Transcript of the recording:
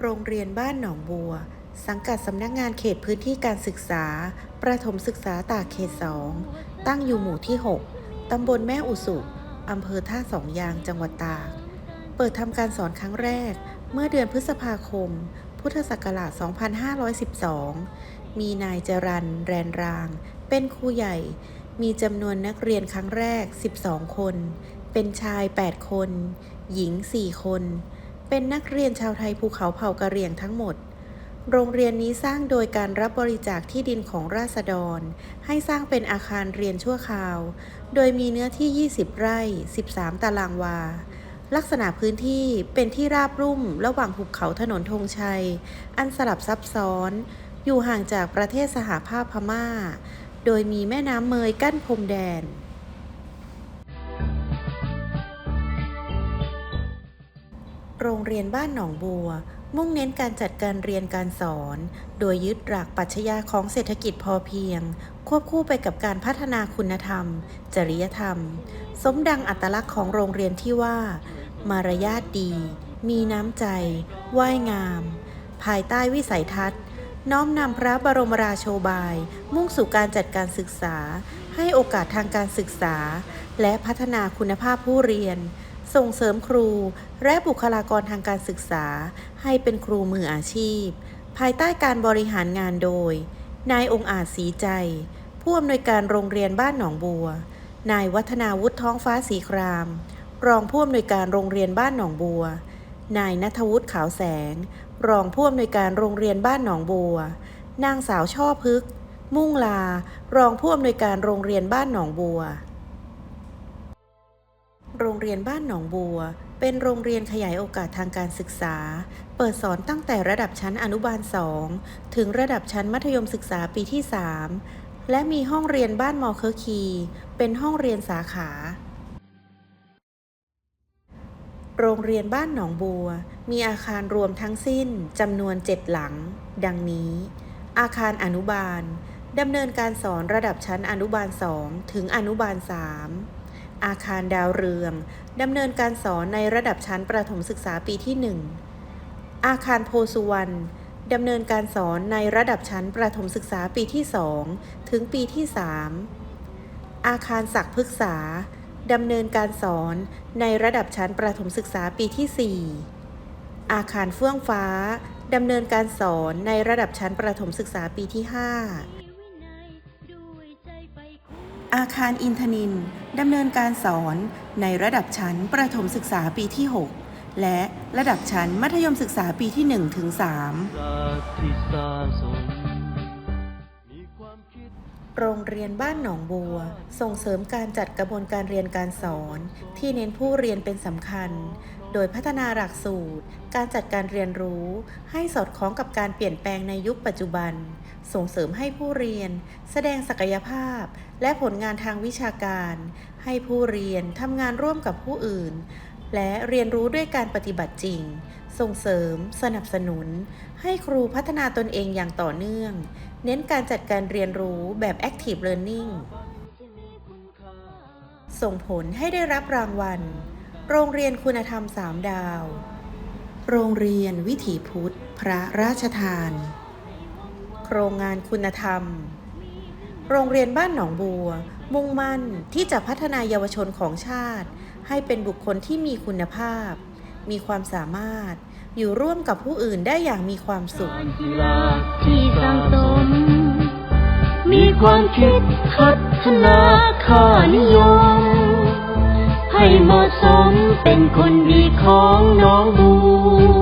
โรงเรียนบ้านหนองบัว สังกัดสำนักงานเขตพื้นที่การศึกษา ประถมศึกษาตากเขต2ตั้งอยู่หมู่ที่ 6 ตำบลแม่อุสุอำเภอท่าสองยางจังหวัดตาก เปิดทำการสอนครั้งแรก เมื่อเดือนพฤษภาคม พุทธศักราช 2512 มีนายจรันแรนราง เป็นครูใหญ่ มีจำนวนนักเรียนครั้งแรก 12 คน เป็นชาย 8 คน หญิง 4 คน เป็นนักเรียนชาวไทยภูเขาเผ่ากะเหรี่ยงทั้งหมด โรงเรียนนี้สร้างโดยการรับบริจาคที่ดินของราษฎร ให้สร้างเป็นอาคารเรียนชั่วคราว โดยมีเนื้อที่ 20 ไร่ 13 ตารางวา ลักษณะพื้นที่เป็นที่ราบรุ่มระหว่างภูเขาถนนธงชัย อันสลับซับซ้อน อยู่ห่างจากประเทศสหภาพพม่า โดยมีแม่น้ำเมยกั้นพรมแดน โรงเรียนบ้านหนองบัว มุ่งเน้นการจัดการเรียนการสอน โดยยึดหลักปรัชญาของเศรษฐกิจพอเพียง ควบคู่ไปกับการพัฒนาคุณธรรม จริยธรรม สมดังอัตลักษณ์ของโรงเรียนที่ว่า มารยาทดี มีน้ำใจไหวงาม ภายใต้วิสัยทัศน์ น้อมนำพระบรมราโชบาย มุ่งสู่การจัดการศึกษา ให้โอกาสทางการศึกษา และพัฒนาคุณภาพผู้เรียน ส่งเสริมครู และบุคลากรทางการศึกษา ให้เป็นครูมืออาชีพ ภายใต้การบริหารงานโดย นายองอาจศรีใจ ผู้อำนวยการโรงเรียนบ้านหนองบัว นายวัฒนาวุฒิท้องฟ้าสีคราม รองผู้อำนวยการโรงเรียนบ้านหนองบัว นายนัทวุฒิขาวแสง รองผู้อำนวยการโรงเรียนบ้านหนองบัว นางสาวช่อพึก มุ่งลา รองผู้อำนวยการโรงเรียนบ้านหนองบัว โรงเรียนบ้านหนองบัว เป็นโรงเรียนขยายโอกาสทางการศึกษา เปิดสอนตั้งแต่ระดับชั้นอนุบาล 2 ถึงระดับชั้นมัธยมศึกษาปีที่ 3 และมีห้องเรียนบ้านมอเคอร์คี เป็นห้องเรียนสาขา โรงเรียนบ้านหนองบัว มีอาคารรวมทั้งสิ้นจำนวน 7 หลัง ดังนี้ อาคารอนุบาลดำเนินการสอนระดับชั้นอนุบาล 2 ถึงอนุบาล 3 อาคารดาวเรืองดำเนินการสอนในระดับชั้นประถมศึกษาปีที่ 1 อาคารโพสุวรรณดำเนินการสอนในระดับชั้นประถมศึกษาปีที่ 2 ถึงปีที่ 3 อาคารศักพฤกษาดำเนินการสอนในระดับชั้นประถมศึกษาปีที่ 4 อาคารเฟื่องฟ้าดำเนินการสอนในระดับชั้นประถมศึกษาปีที่ 5 อาคารอินทนินดำเนินการสอนในระดับชั้นประถมศึกษาปีที่ 6 และระดับชั้นมัธยมศึกษาปีที่1ถึง3โรงเรียนบ้านหนองบัว ส่งเสริมการจัดกระบวนการเรียนการสอน ที่เน้นผู้เรียนเป็นสำคัญ โดยพัฒนาหลักสูตร การจัดการเรียนรู้ ให้สอดคล้องกับการเปลี่ยนแปลงในยุคปัจจุบัน ส่งเสริมให้ผู้เรียน แสดงศักยภาพ และผลงานทางวิชาการ ให้ผู้เรียนทำงานร่วมกับผู้อื่น และเรียนรู้ด้วยการปฏิบัติจริง ส่งเสริม สนับสนุน ให้ครูพัฒนาตนเองอย่างต่อเนื่อง เน้นการจัดการเรียนรู้แบบ active learning ส่งผลให้ได้รับรางวัล โรงเรียนคุณธรรมสามดาว โรงเรียนวิถีพุทธ พระราชทาน โครงงานคุณธรรม โรงเรียนบ้านหนองบัว มุ่งมั่นที่จะพัฒนายาวชนของชาติ ให้เป็นบุคคลที่มีคุณภาพ มีความสามารถ อยู่ร่วมกับผู้อื่นได้อย่างมีความสุข กีฬาที่สังสมมีความคิดพัฒนาค่านิยม ให้เหมาะสมเป็นคนดีของน้องบัว